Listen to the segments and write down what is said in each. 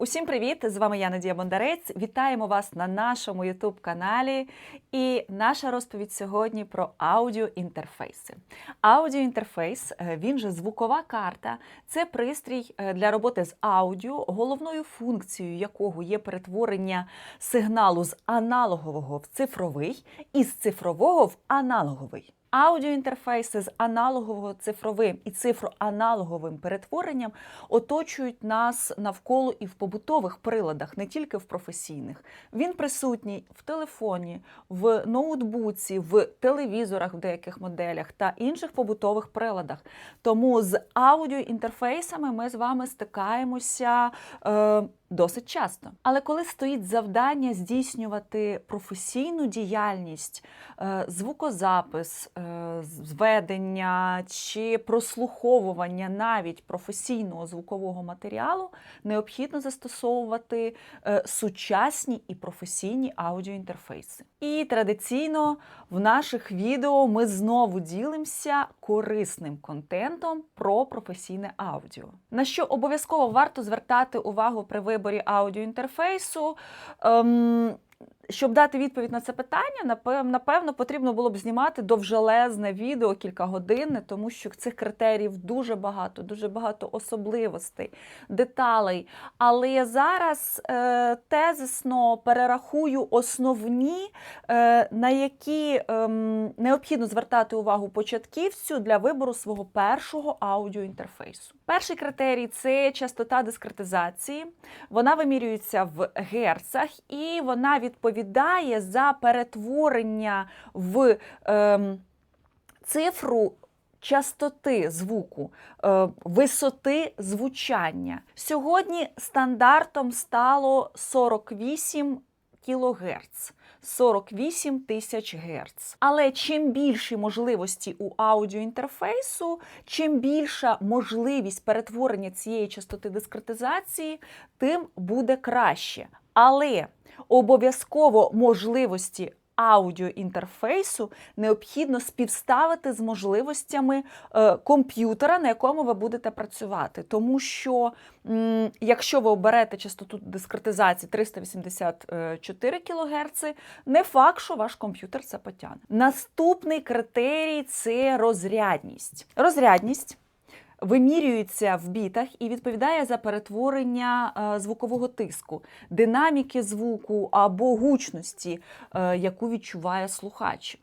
Усім привіт! З вами я Надія Бондарець. Вітаємо вас на нашому youtube каналі. І наша розповідь сьогодні про аудіоінтерфейси. Аудіоінтерфейс, е, він же звукова карта, це пристрій е, для роботи з аудіо, головною функцією якого є перетворення сигналу з аналогового в цифровий і з цифрового в аналоговий. Аудіоінтерфейси з аналогового цифровим і цифроаналоговим перетворенням оточують нас навколо і в побутових приладах, не тільки в професійних. Він присутній в телефоні, в ноутбуці, в телевізорах в деяких моделях та інших побутових приладах. Тому з аудіоінтерфейсами ми з вами стикаємося. Е, Досить часто. Але коли стоїть завдання здійснювати професійну діяльність, е, звукозапис, зведення чи прослуховування навіть професійного звукового матеріалу, необхідно застосовувати е, сучасні і професійні аудіоінтерфейси. І традиційно в наших відео ми знову ділимося корисним контентом про професійне аудіо. На що обов'язково варто звертати увагу при виборі аудіоінтерфейсу. Ем, щоб дати відповідь на це питання, напевно, потрібно було б знімати довжелезне відео кілька годин, тому що цих критеріїв дуже багато, дуже багато особливостей, деталей. Але я зараз е, тезисно перерахую основні, е, на які е, необхідно звертати увагу початківцю для вибору свого першого аудіоінтерфейсу. Перший критерій це частота дискретизації. Вона вимірюється в герцах і вона відповідає за перетворення в е, цифру. Частоти звуку, е, висоти звучання. Сьогодні стандартом стало 48 кГц. 48 тисяч Гц. Але чим більші можливості у аудіоінтерфейсу, чим більша можливість перетворення цієї частоти дискретизації, тим буде краще. Але обов'язково можливості аудіоінтерфейсу необхідно співставити з можливостями е, комп'ютера, на якому ви будете працювати. Тому що, якщо ви оберете частоту дискретизації 384 кГц, не факт, що ваш комп'ютер це потягне. Наступний критерій це розрядність. Розрядність вимірюється в бітах і відповідає за перетворення е, звукового тиску, динаміки звуку або гучності, е, яку відчуває слухач.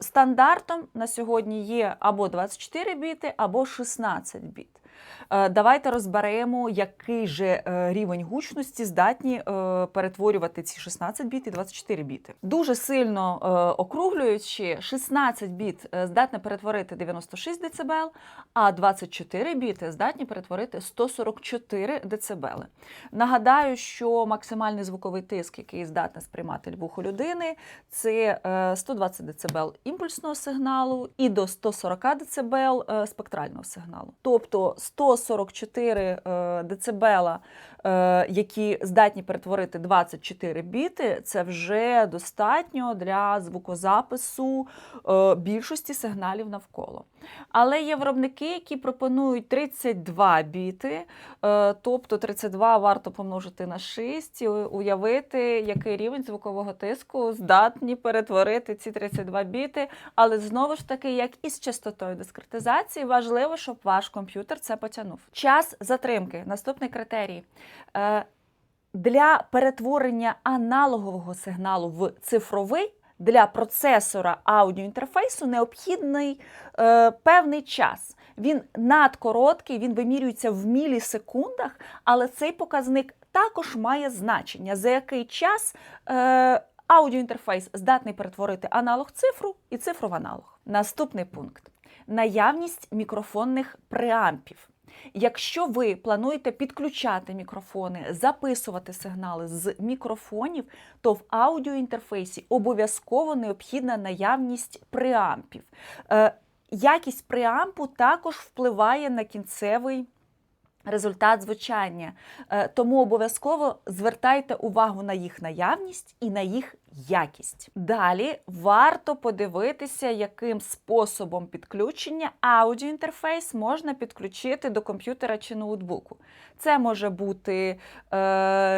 Стандартом на сьогодні є або 24 біти, або 16 біт. Е, давайте розберемо, який же е, рівень гучності здатні е, перетворювати ці 16 біт і 24 біти. Дуже сильно округлюючи, 16 біт здатне перетворити 96 дБ, а 24 біти здатні перетворити 144 дБ. Нагадаю, що максимальний звуковий тиск, який здатне сприймати вухо людини, це 120 дБ імпульсного сигналу і до 140 дБ спектрального сигналу. Тобто 144 е, децибела, е, які здатні перетворити 24 біти, це вже достатньо для звукозапису е, більшості сигналів навколо. Але є виробники, які пропонують 32 біти, тобто 32 варто помножити на 6 і уявити, який рівень звукового тиску здатні перетворити ці 32 біти. Але знову ж таки, як і з частотою дискретизації, важливо, щоб ваш комп'ютер це потягнув. Час затримки наступний критерій. Е, для перетворення аналогового сигналу в цифровий для процесора аудіоінтерфейсу необхідний е, певний час. Він надкороткий, він вимірюється в мілісекундах, але цей показник також має значення, за який час е, аудіоінтерфейс здатний перетворити аналог цифру і цифру в аналог. Наступний пункт наявність мікрофонних преампів. Якщо ви плануєте підключати мікрофони, записувати сигнали з мікрофонів, то в аудіоінтерфейсі обов'язково необхідна наявність преампів. Е, якість преампу також впливає на кінцевий результат звучання. Е, Тому обов'язково звертайте увагу на їх наявність і на їх якість. Далі варто подивитися, яким способом підключення аудіоінтерфейс можна підключити до комп'ютера чи ноутбуку. Це може бути е,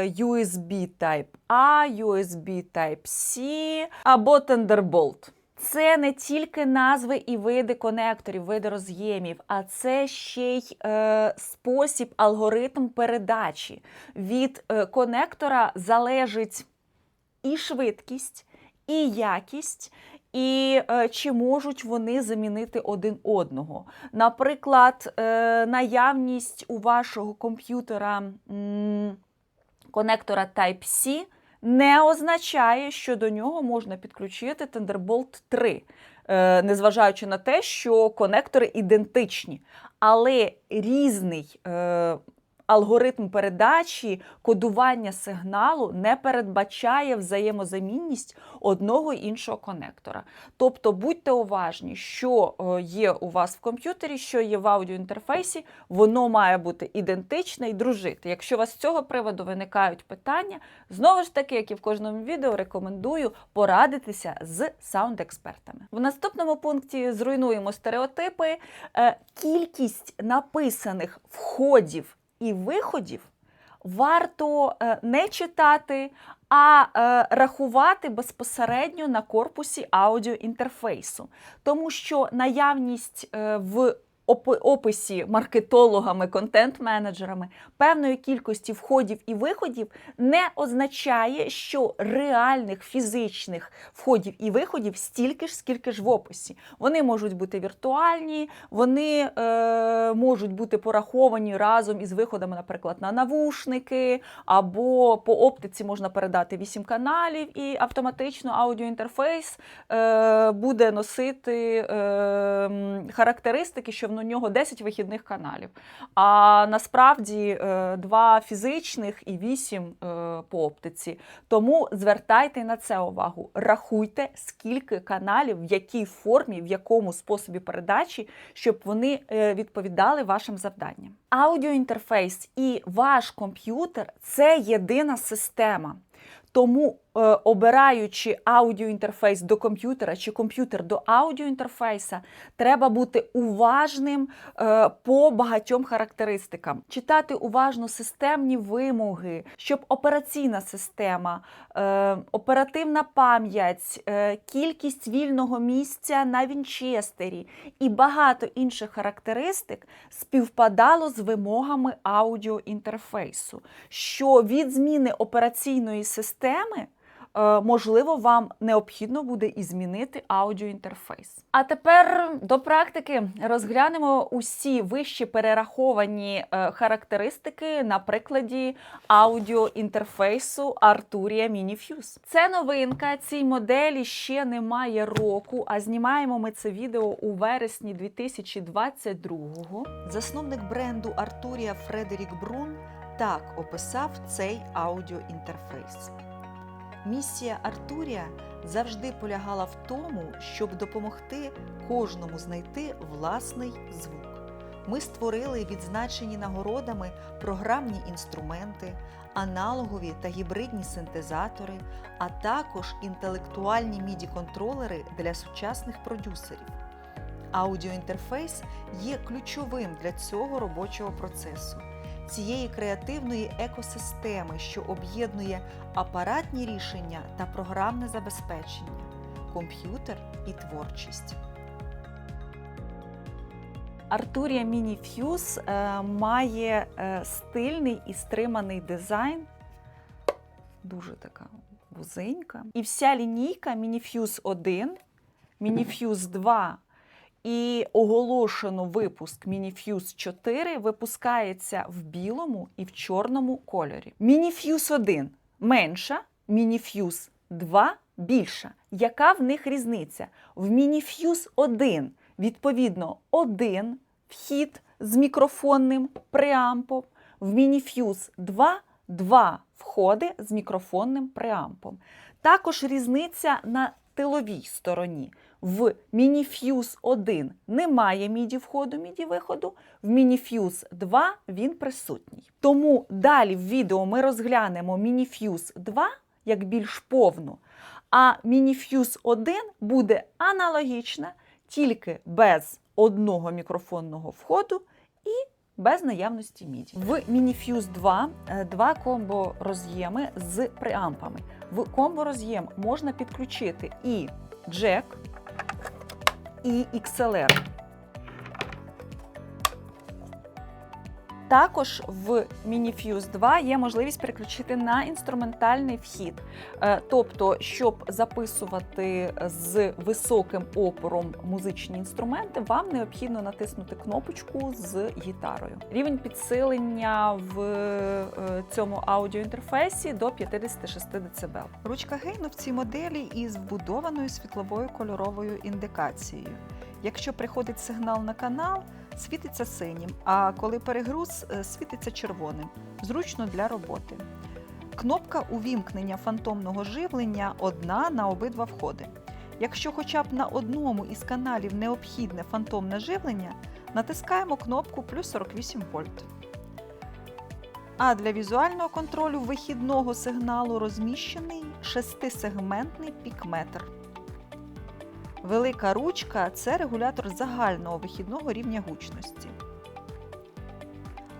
USB Type-A, USB Type-C або Thunderbolt. Це не тільки назви і види конекторів, види роз'ємів, а це ще й е, спосіб, алгоритм передачі. Від е, конектора залежить і швидкість, і якість, і е, чи можуть вони замінити один одного. Наприклад, е, наявність у вашого комп'ютера конектора Type-C не означає, що до нього можна підключити Thunderbolt 3, е, незважаючи на те, що конектори ідентичні, але різний. Алгоритм передачі кодування сигналу не передбачає взаємозамінність одного іншого конектора. Тобто будьте уважні, що е, є у вас в комп'ютері, що є в аудіоінтерфейсі, воно має бути ідентичне і дружити. Якщо у вас з цього приводу виникають питання, знову ж таки, як і в кожному відео, рекомендую порадитися з саунд-експертами. В наступному пункті зруйнуємо стереотипи. Е, Кількість написаних входів і виходів варто е, не читати, а е, рахувати безпосередньо на корпусі аудіоінтерфейсу. Тому що наявність е, в описі маркетологами, контент-менеджерами певної кількості входів і виходів не означає, що реальних фізичних входів і виходів стільки ж, скільки ж в описі. Вони можуть бути віртуальні, вони е, можуть бути пораховані разом із виходами, наприклад, на навушники, або по оптиці можна передати 8 каналів, і автоматично аудіоінтерфейс е, буде носити е, характеристики, що в нього 10 вихідних каналів. А насправді е, два фізичних і 8 е, по оптиці. Тому звертайте на це увагу. Рахуйте, скільки каналів, в якій формі, в якому способі передачі, щоб вони е, відповідали вашим завданням. Аудіоінтерфейс і ваш комп'ютер це єдина система. Тому, е, обираючи аудіоінтерфейс до комп'ютера чи комп'ютер до аудіоінтерфейса, треба бути уважним е, по багатьом характеристикам, читати уважно системні вимоги, щоб операційна система, е, оперативна пам'ять, е, кількість вільного місця на вінчестері і багато інших характеристик співпадало з вимогами аудіоінтерфейсу, що від зміни операційної системи е, можливо, вам необхідно буде і змінити аудіоінтерфейс. А тепер до практики розглянемо усі вищі перераховані е, характеристики на прикладі аудіоінтерфейсу Arturia MiniFuse. Це новинка. Цій моделі ще немає року, а знімаємо ми це відео у вересні 2022-го. Засновник бренду Артурія Фредерік Брун так описав цей аудіоінтерфейс. Місія Артурія завжди полягала в тому, щоб допомогти кожному знайти власний звук. Ми створили відзначені нагородами програмні інструменти, аналогові та гібридні синтезатори, а також інтелектуальні міді-контролери для сучасних продюсерів. Аудіоінтерфейс є ключовим для цього робочого процесу, цієї креативної екосистеми, що об'єднує апаратні рішення та програмне забезпечення, комп'ютер і творчість. Mini Fuse е, має е, стильний і стриманий дизайн. Дуже така вузенька. І вся лінійка Fuse 1, Mini Fuse 2 і оголошено випуск Fuse 4 випускається в білому і в чорному кольорі. Fuse 1 менша, Fuse 2 більша. Яка в них різниця? В Fuse 1 відповідно один вхід з мікрофонним преампом, в MiniFuse 2 два входи з мікрофонним преампом. Також різниця на тиловій стороні. В Minifuse 1 немає MIDI входу, MIDI виходу, в Minifuse 2 він присутній. Тому далі в відео ми розглянемо Minifuse 2 як більш повну, а Minifuse 1 буде аналогічна, тільки без одного мікрофонного входу і без наявності MIDI. В Minifuse 2 е, два комбо роз'єми з преампами. В комбо роз'єм можна підключити і джек, і XLR. Також в Minifuse 2 є можливість переключити на інструментальний вхід. Е, Тобто, щоб записувати з високим опором музичні інструменти, вам необхідно натиснути кнопочку з гітарою. Рівень підсилення в е, цьому аудіоінтерфейсі до 56 дБ. Ручка гейну в цій моделі із вбудованою світловою кольоровою індикацією. Якщо приходить сигнал на канал, світиться синім, а коли перегруз, е, світиться червоним. Зручно для роботи. Кнопка увімкнення фантомного живлення одна на обидва входи. Якщо хоча б на одному із каналів необхідне фантомне живлення, натискаємо кнопку плюс 48 вольт. А для візуального контролю вихідного сигналу розміщений шестисегментний пікметр. Велика ручка це регулятор загального вихідного рівня гучності.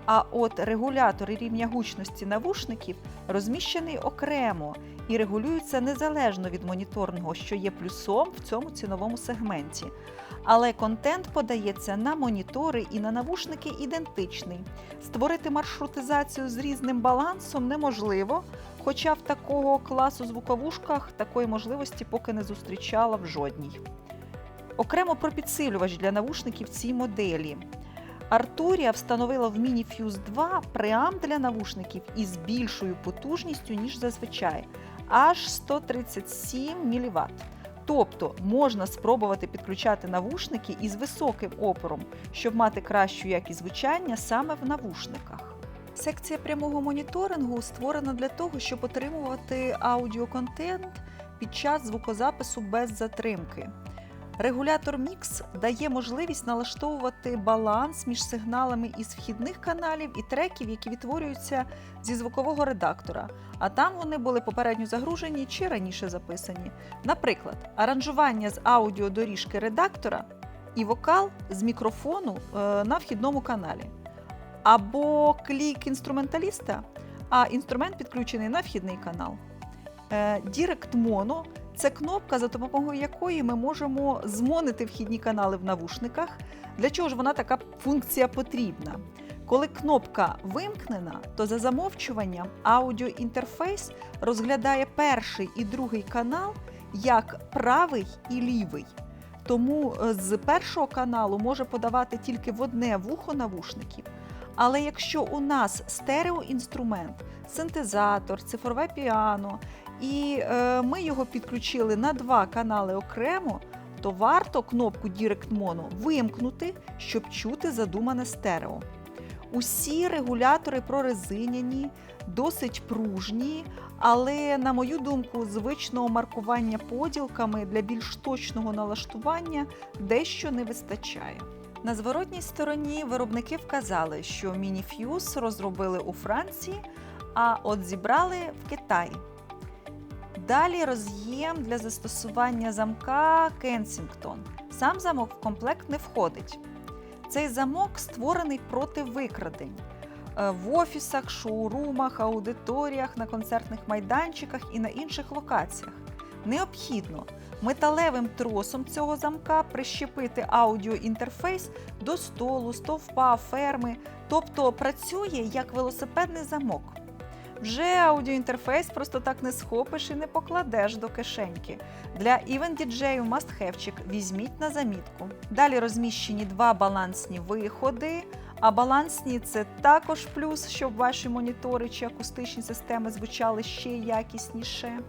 А от регулятор рівня гучності навушників розміщений окремо і регулюється незалежно від моніторного, що є плюсом в цьому ціновому сегменті. Але контент подається на монітори і на навушники ідентичний. Створити маршрутизацію з різним балансом неможливо, хоча в такого класу звуковушках такої можливості поки не зустрічала в жодній. Окремо про підсилювач для навушників цій моделі. Arturia встановила в Minifuse 2 преамп для навушників із більшою потужністю, ніж зазвичай, аж 137 мВт. Тобто можна спробувати підключати навушники із високим опором, щоб мати кращу якість звучання саме в навушниках. Секція прямого моніторингу створена для того, щоб отримувати аудіоконтент під час звукозапису без затримки. Регулятор Mix дає можливість налаштовувати баланс між сигналами із вхідних каналів і треків, які відтворюються зі звукового редактора, а там вони були попередньо загружені чи раніше записані. Наприклад, аранжування з аудіодоріжки редактора і вокал з мікрофону е, на вхідному каналі, або клік інструменталіста, а інструмент підключений на вхідний канал. Direct Mono це кнопка, за допомогою якої ми можемо змонити вхідні канали в навушниках. Для чого ж вона така функція потрібна? Коли кнопка вимкнена, то за замовчуванням аудіоінтерфейс розглядає перший і другий канал як правий і лівий. Тому е, з першого каналу може подавати тільки в одне вухо навушників. Але якщо у нас стереоінструмент, синтезатор, цифрове піано, і е, ми його підключили на два канали окремо, то варто кнопку Direct Mono вимкнути, щоб чути задумане стерео. Усі регулятори прорезиняні, досить пружні, але, на мою думку, звичного маркування поділками для більш точного налаштування дещо не вистачає. На зворотній стороні виробники вказали, що Minifuse розробили у Франції, а от зібрали в Китаї. Далі роз'єм для застосування замка Kensington. Сам замок в комплект не входить. Цей замок створений проти викрадень Е, в офісах, шоурумах, аудиторіях, на концертних майданчиках і на інших локаціях. Необхідно металевим тросом цього замка прищепити аудіоінтерфейс до столу, стовпа, ферми, тобто працює як велосипедний замок. Вже аудіоінтерфейс просто так не схопиш і не покладеш до кишеньки. Для івент діджею мастхевчик візьміть на замітку. Далі розміщені два балансні виходи. А балансні це також плюс, щоб ваші монітори чи акустичні системи звучали ще якісніше.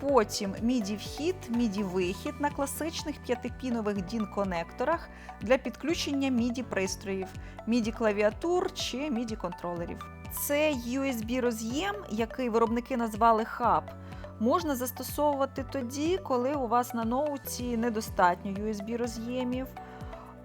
Потім MIDI вхід, MIDI вихід на класичних п'ятипінових DIN конекторах для підключення MIDI пристроїв, MIDI клавіатур чи MIDI контролерів. Це USB роз'єм, який виробники назвали Hub. можна застосовувати тоді, коли у вас на ноуті недостатньо USB роз'ємів.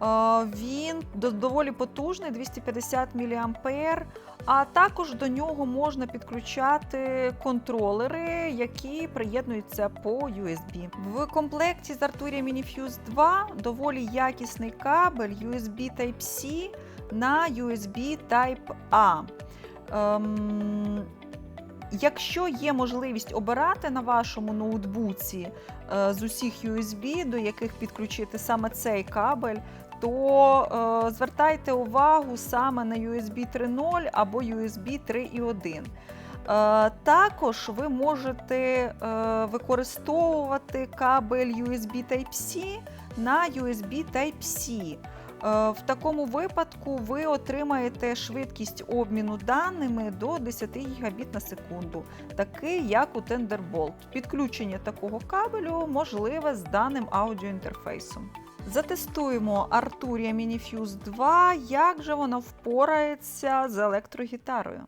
Е, Він доволі потужний, 250 мА, а також до нього можна підключати контролери, які приєднуються по USB. В комплекті з Arturia MiniFuse 2 доволі якісний кабель USB Type-C на USB Type-A. Ем, Якщо є можливість обирати на вашому ноутбуці е, з усіх USB, до яких підключити саме цей кабель, то е, звертайте увагу саме на USB 3.0 або USB 3.1. Е, також ви можете е, використовувати кабель USB Type-C на USB Type-C. Е, В такому випадку ви отримаєте швидкість обміну даними до 10 гігабіт на секунду, такий як у Thunderbolt. Підключення такого кабелю можливе з даним аудіоінтерфейсом. Затестуємо Arturia MiniFuse 2, як же вона впорається з електрогітарою.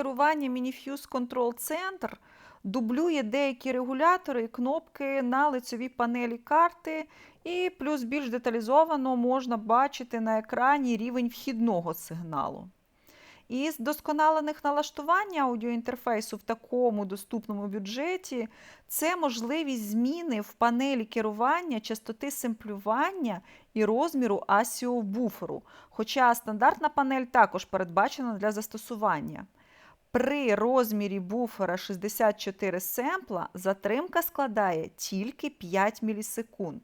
Керування MiniFuse Control Center дублює деякі регулятори і кнопки на лицевій панелі карти, і плюс більш деталізовано можна бачити на екрані рівень вхідного сигналу. Із досконалених налаштувань аудіоінтерфейсу в такому доступному бюджеті це можливість зміни в панелі керування частоти семплювання і розміру ASIO буферу, хоча стандартна панель також передбачена для застосування. При розмірі буфера 64 семпла затримка складає тільки 5 мілісекунд,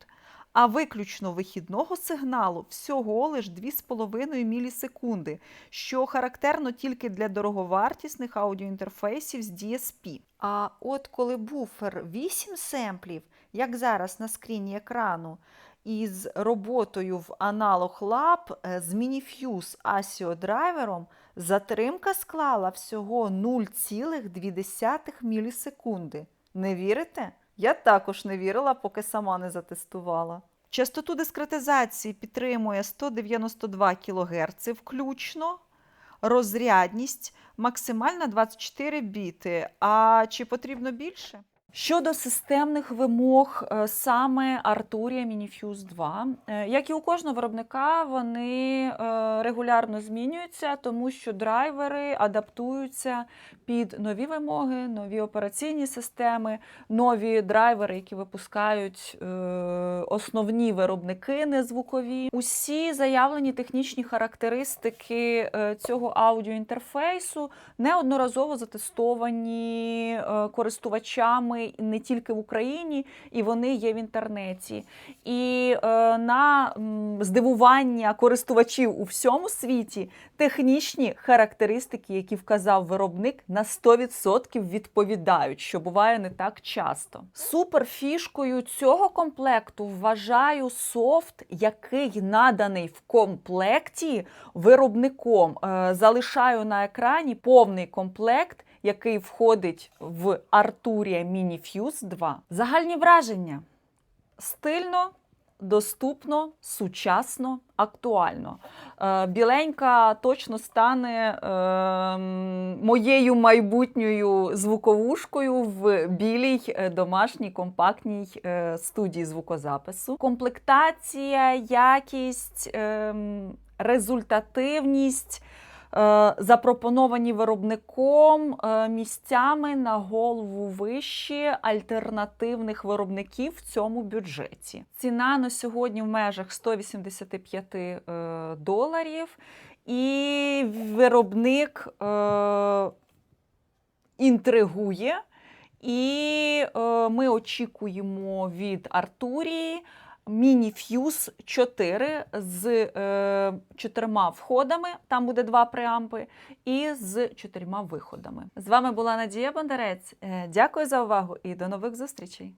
а виключно вихідного сигналу всього лиш 2,5 мілісекунди, що характерно тільки для дороговартісних аудіоінтерфейсів з DSP. А от коли буфер 8 семплів, як зараз на скріні екрану, із роботою в Analog Lab е, з MiniFuse ASIO драйвером затримка склала всього 0,2 мілісекунди. Не вірите? Я також не вірила, поки сама не затестувала. Частоту дискретизації підтримує 192 кГц включно, розрядність максимальна 24 біти. А чи потрібно більше? Щодо системних вимог е, саме Arturia MiniFuse 2, е, як і у кожного виробника, вони е, регулярно змінюються, тому що драйвери адаптуються під нові вимоги, нові операційні системи, нові драйвери, які випускають основні виробники незвукові. Усі заявлені технічні характеристики цього аудіоінтерфейсу неодноразово затестовані е, користувачами не тільки в Україні, і вони є в інтернеті. І е, на здивування користувачів у всьому світі технічні характеристики, які вказав виробник, на 100% відповідають, що буває не так часто. Суперфішкою цього комплекту вважаю софт, який наданий в комплекті виробником. Е, Залишаю на екрані повний комплект який входить в Arturia MiniFuse 2. Загальні враження: стильно, доступно, сучасно, актуально. Е, Біленька точно стане е, моєю майбутньою звуковушкою в білій е, домашній компактній е, студії звукозапису. Комплектація, якість, е, результативність. Е, запропоновані виробником е, місцями на голову вищі альтернативних виробників в цьому бюджеті. Ціна на сьогодні в межах 185 е, доларів, і виробник. інтригує. І ми очікуємо від Артурії Міні Fuse 4 з е, чотирма входами, там буде два преампи, і з чотирма виходами. З вами була Надія Бондарець. Е, Дякую за увагу і до нових зустрічей!